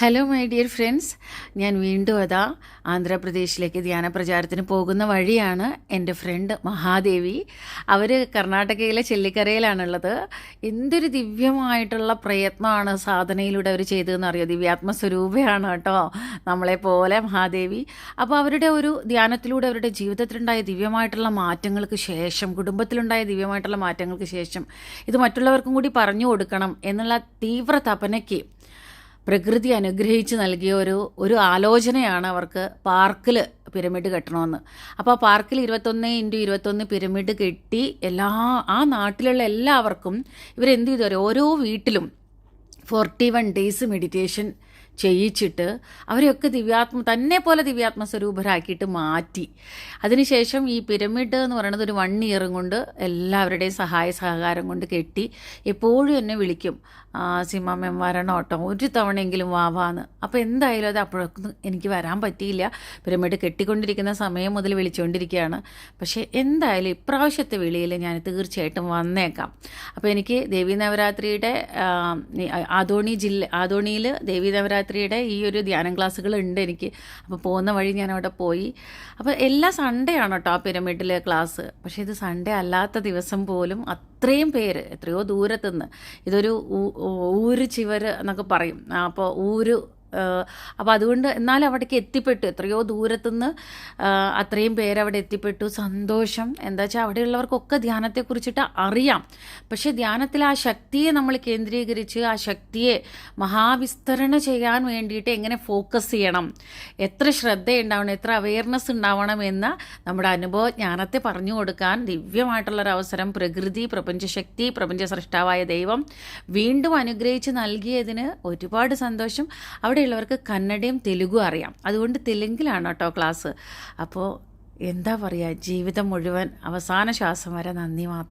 Hello my dear friends ഞാൻ വീണ്ടും അതാ ആന്ധ്രാപ്രദേശിലേക്ക് ധ്യാന പ്രചാരത്തിന് പോകുന്ന വഴിയാണ് എന്റെ ഫ്രണ്ട് മഹാദേവി. അവർ കർണാടകയിലെ ചെല്ലിക്കരയിലാണുള്ളത്. എന്തൊരു ദിവ്യമായിട്ടുള്ള പ്രയത്നമാണ് സാധനയിലൂടെ അവർ ചെയ്തതെന്ന് അറിയോ? ദിവ്യാത്മസ്വരൂപയാണ് കേട്ടോ നമ്മളെപ്പോലെ മഹാദേവി. അപ്പോൾ അവരുടെ ഒരു ധ്യാനത്തിലൂടെ അവരുടെ ജീവിതത്തിലുണ്ടായ ദിവ്യമായിട്ടുള്ള മാറ്റങ്ങൾക്ക് ശേഷം കുടുംബത്തിലുണ്ടായ ദിവ്യമായിട്ടുള്ള മാറ്റങ്ങൾക്ക് ശേഷം ഇത് മറ്റുള്ളവർക്കും കൂടി പറഞ്ഞു കൊടുക്കണം എന്നുള്ള തീവ്ര തപനയ്ക്ക് പ്രകൃതി അനുഗ്രഹിച്ച് നൽകിയ ഒരു ഒരു ആലോചനയാണ് അവർക്ക് പാർക്കിൽ പിരമിഡ് കെട്ടണമെന്ന് അപ്പോൾ പാർക്കിൽ ഇരുപത്തൊന്ന് ഇന്റു ഇരുപത്തൊന്ന് പിരമിഡ് കെട്ടി എല്ലാ ആ നാട്ടിലുള്ള എല്ലാവർക്കും ഇവരെന്ത് ചെയ്തു? ഓരോ വീട്ടിലും ഫോർട്ടി വൺ ഡേയ്സ് മെഡിറ്റേഷൻ ചെയ്യിച്ചിട്ട് അവരെയൊക്കെ ദിവ്യാത്മ തന്നെ പോലെ ദിവ്യാത്മ സ്വരൂപരാക്കിയിട്ട് മാറ്റി അതിനുശേഷം ഈ പിരമിഡ് എന്ന് പറയുന്നത് ഒരു വൺ ഇയറും കൊണ്ട് എല്ലാവരുടെയും സഹായ സഹകാരം കൊണ്ട് കെട്ടി എപ്പോഴും എന്നെ വിളിക്കും ആ, മെം വരണം കേട്ടോ ഒരു തവണയെങ്കിലും വാവാന്ന് അപ്പോൾ എന്തായാലും അത് അപ്പോഴൊന്നും എനിക്ക് വരാൻ പറ്റിയില്ല പിരമിഡ് കെട്ടിക്കൊണ്ടിരിക്കുന്ന സമയം മുതൽ വിളിച്ചുകൊണ്ടിരിക്കുകയാണ് പക്ഷേ എന്തായാലും ഇപ്രാവശ്യത്തെ വിളിയിൽ ഞാൻ തീർച്ചയായിട്ടും വന്നേക്കാം അപ്പോൾ എനിക്ക് ദേവി നവരാത്രിയുടെ ആദോണി ജില്ല ആദോണിയിൽ ദേവി നവരാത്രിയുടെ ഈ ഒരു ധ്യാനം ക്ലാസ്സുകൾ ഉണ്ട് എനിക്ക്. അപ്പോൾ പോകുന്ന വഴി ഞാൻ അവിടെ പോയി. അപ്പോൾ എല്ലാ സൺഡേ ആണ് കേട്ടോ ആ പിരമിഡിലെ ക്ലാസ് പക്ഷേ ഇത് സൺഡേ അല്ലാത്ത ദിവസം പോലും അത്രയും പേര് എത്രയോ ദൂരത്തുനിന്ന്. ഇതൊരു ഊര് ചിവർ എന്നൊക്കെ പറയും. അപ്പോൾ ഊര് അപ്പോൾ അതുകൊണ്ട് എന്നാലും അവിടേക്ക് എത്തിപ്പെട്ടു. എത്രയോ ദൂരത്തുനിന്ന് അത്രയും പേര് അവിടെ എത്തിപ്പെട്ടു. സന്തോഷം. എന്താ വെച്ചാൽ അവിടെയുള്ളവർക്കൊക്കെ ധ്യാനത്തെക്കുറിച്ചിട്ട് അറിയാം. പക്ഷേ ധ്യാനത്തിൽ ആ ശക്തിയെ നമ്മൾ കേന്ദ്രീകരിച്ച് ആ ശക്തിയെ മഹാവിസ്തരണ ചെയ്യാൻ വേണ്ടിയിട്ട് എങ്ങനെ ഫോക്കസ് ചെയ്യണം? എത്ര ശ്രദ്ധയുണ്ടാവണം? എത്ര അവയർനെസ് ഉണ്ടാവണം എന്ന നമ്മുടെ അനുഭവ ജ്ഞാനത്തെ പറഞ്ഞു കൊടുക്കാൻ ദിവ്യമായിട്ടുള്ളൊരവസരം. പ്രകൃതി പ്രപഞ്ചശക്തി പ്രപഞ്ച സൃഷ്ടാവായ ദൈവം വീണ്ടും അനുഗ്രഹിച്ച് നൽകിയതിന് ഒരുപാട് സന്തോഷം. അവിടെയുള്ളവർക്ക് കന്നഡയും തെലുഗും അറിയാം. അതുകൊണ്ട് തെലുങ്കിലാണ് കേട്ടോ ക്ലാസ്. അപ്പോൾ എന്താ പറയുക ജീവിതം മുഴുവൻ അവസാന ശ്വാസം വരെ നന്ദി മാത്രം